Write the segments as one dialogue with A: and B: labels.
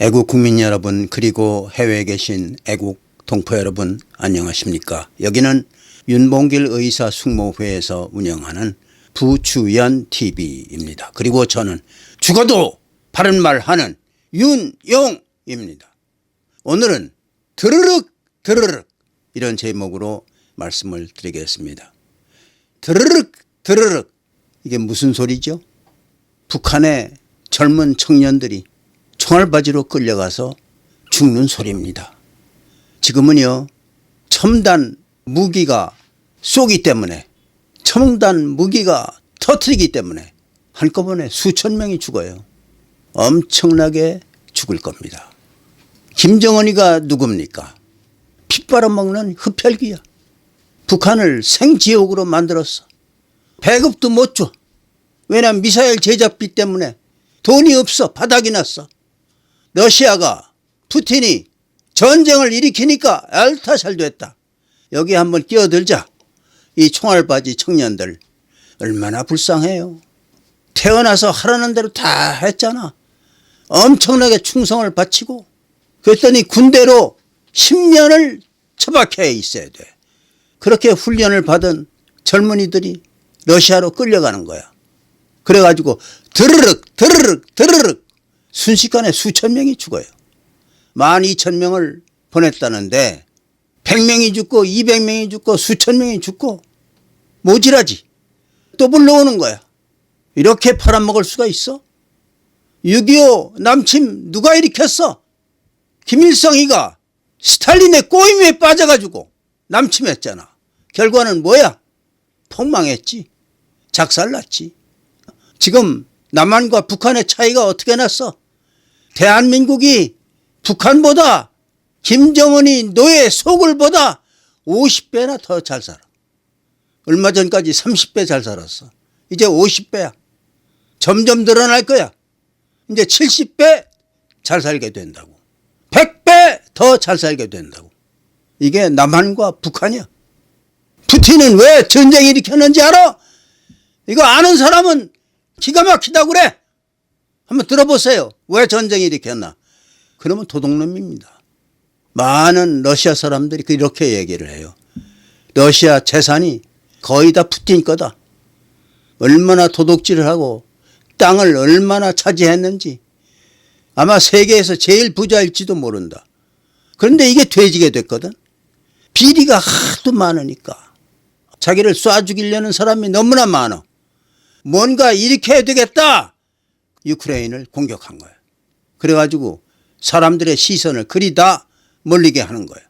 A: 애국 국민 여러분 그리고 해외에 계신 애국 동포 여러분 안녕하십니까? 여기는 윤봉길 의사 숙모회에서 운영하는 부추연 TV입니다. 그리고 저는 죽어도 바른 말 하는 윤용입니다. 오늘은 드르륵 드르륵 이런 제목으로 말씀을 드리겠습니다. 드르륵 드르륵 이게 무슨 소리죠? 북한의 젊은 청년들이 총알바지로 끌려가서 죽는 소리입니다. 지금은요, 첨단 무기가 쏘기 때문에, 첨단 무기가 터트리기 때문에 한꺼번에 수천 명이 죽어요. 엄청나게 죽을 겁니다. 김정은이가 누굽니까? 피 빨아먹는 흡혈귀야. 북한을 생지옥으로 만들었어. 배급도 못 줘. 왜냐면 미사일 제작비 때문에 돈이 없어. 바닥이 났어. 러시아가 푸틴이 전쟁을 일으키니까 알타살 됐다. 여기 한번 끼어들자. 이 총알바지 청년들 얼마나 불쌍해요. 태어나서 하라는 대로 다 했잖아. 엄청나게 충성을 바치고 그랬더니 군대로 10년을 처박혀 있어야 돼. 그렇게 훈련을 받은 젊은이들이 러시아로 끌려가는 거야. 그래가지고 드르륵 드르륵 드르륵 순식간에 수천 명이 죽어요. 만 이천 명을 보냈다는데 100명이 죽고 200명이 죽고 수천 명이 죽고 모질하지. 또 불러오는 거야. 이렇게 팔아먹을 수가 있어? 6.25 남침 누가 일으켰어? 김일성이가 스탈린의 꼬임에 빠져가지고 남침했잖아. 결과는 뭐야? 폭망했지. 작살났지. 지금 남한과 북한의 차이가 어떻게 났어? 대한민국이 북한보다 김정은이 노예 속을 보다 50배나 더 잘 살아. 얼마 전까지 30배 잘 살았어. 이제 50배야. 점점 늘어날 거야. 이제 70배 잘 살게 된다고. 100배 더 잘 살게 된다고. 이게 남한과 북한이야. 푸틴은 왜 전쟁 일으켰는지 알아? 이거 아는 사람은 기가 막히다고 그래. 한번 들어보세요. 왜 전쟁 일으켰나? 그러면 도둑놈입니다. 많은 러시아 사람들이 이렇게 얘기를 해요. 러시아 재산이 거의 다 푸틴 거다. 얼마나 도둑질을 하고 땅을 얼마나 차지했는지 아마 세계에서 제일 부자일지도 모른다. 그런데 이게 돼지게 됐거든. 비리가 하도 많으니까 자기를 쏴 죽이려는 사람이 너무나 많아. 뭔가 일으켜야 되겠다. 유크레인을 공격한 거야. 그래가지고 사람들의 시선을 그리 다 멀리게 하는 거야.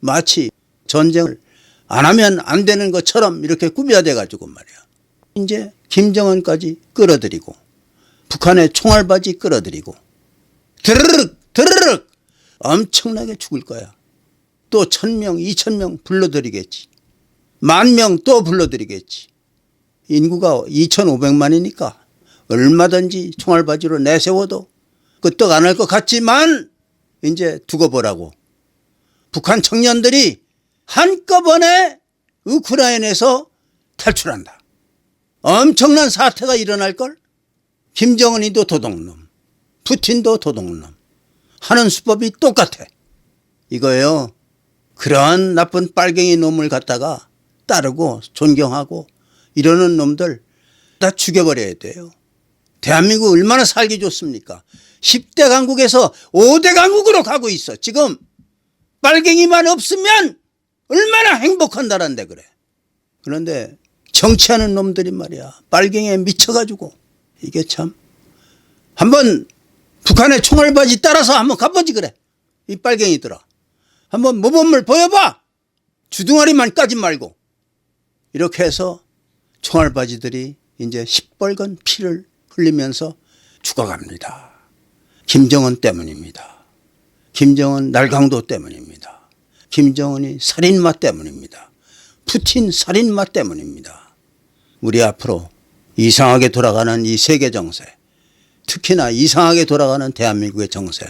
A: 마치 전쟁을 안 하면 안 되는 것처럼 이렇게 꾸며대 가지고 말이야. 이제 김정은까지 끌어들이고 북한의 총알바지 끌어들이고 드르륵 드르륵 엄청나게 죽을 거야. 또 천명 이천 명 불러들이겠지. 만 명 또 불러들이겠지. 인구가 2,500만이니까 얼마든지 총알바지로 내세워도 끄떡 안 할 것 같지만 이제 두고 보라고. 북한 청년들이 한꺼번에 우크라이나에서 탈출한다. 엄청난 사태가 일어날걸? 김정은이도 도둑놈, 푸틴도 도둑놈. 하는 수법이 똑같아. 이거예요. 그런 나쁜 빨갱이 놈을 갖다가 따르고 존경하고 이러는 놈들 다 죽여버려야 돼요. 대한민국 얼마나 살기 좋습니까? 10대 강국에서 5대 강국으로 가고 있어. 지금 빨갱이만 없으면 얼마나 행복한 나라인데 그래. 그런데 정치하는 놈들이 말이야. 빨갱이에 미쳐가지고 이게 참 한번 북한의 총알바지 따라서 한번 가보지 그래. 이 빨갱이들아. 한번 모범을 보여봐. 주둥아리만 까지 말고. 이렇게 해서 총알바지들이 이제 시뻘건 피를 흘리면서 죽어갑니다. 김정은 때문입니다. 김정은 날강도 때문입니다. 김정은이 살인마 때문입니다. 푸틴 살인마 때문입니다. 우리 앞으로 이상하게 돌아가는 이 세계 정세, 특히나 이상하게 돌아가는 대한민국의 정세,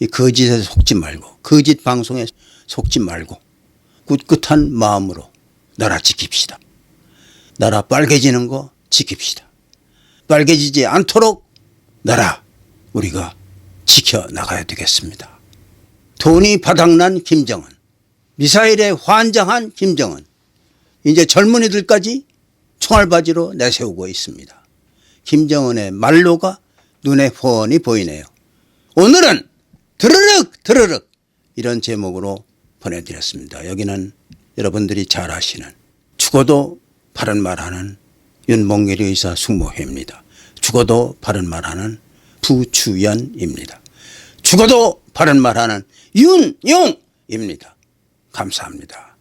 A: 이 거짓에 속지 말고, 거짓 방송에 속지 말고, 꿋꿋한 마음으로 나라 지킵시다. 나라 빨개지는 거 지킵시다. 빨개지지 않도록 나라 우리가 지켜나가야 되겠습니다. 돈이 바닥난 김정은, 미사일에 환장한 김정은, 이제 젊은이들까지 총알바지로 내세우고 있습니다. 김정은의 말로가 눈에 훤히 보이네요. 오늘은 드르륵 드르륵 이런 제목으로 보내드렸습니다. 여기는 여러분들이 잘 아시는 죽어도 바른 말하는 윤봉길 의사 숙모회입니다. 죽어도 바른 말하는 부추연입니다. 죽어도 바른 말하는 윤용입니다. 감사합니다.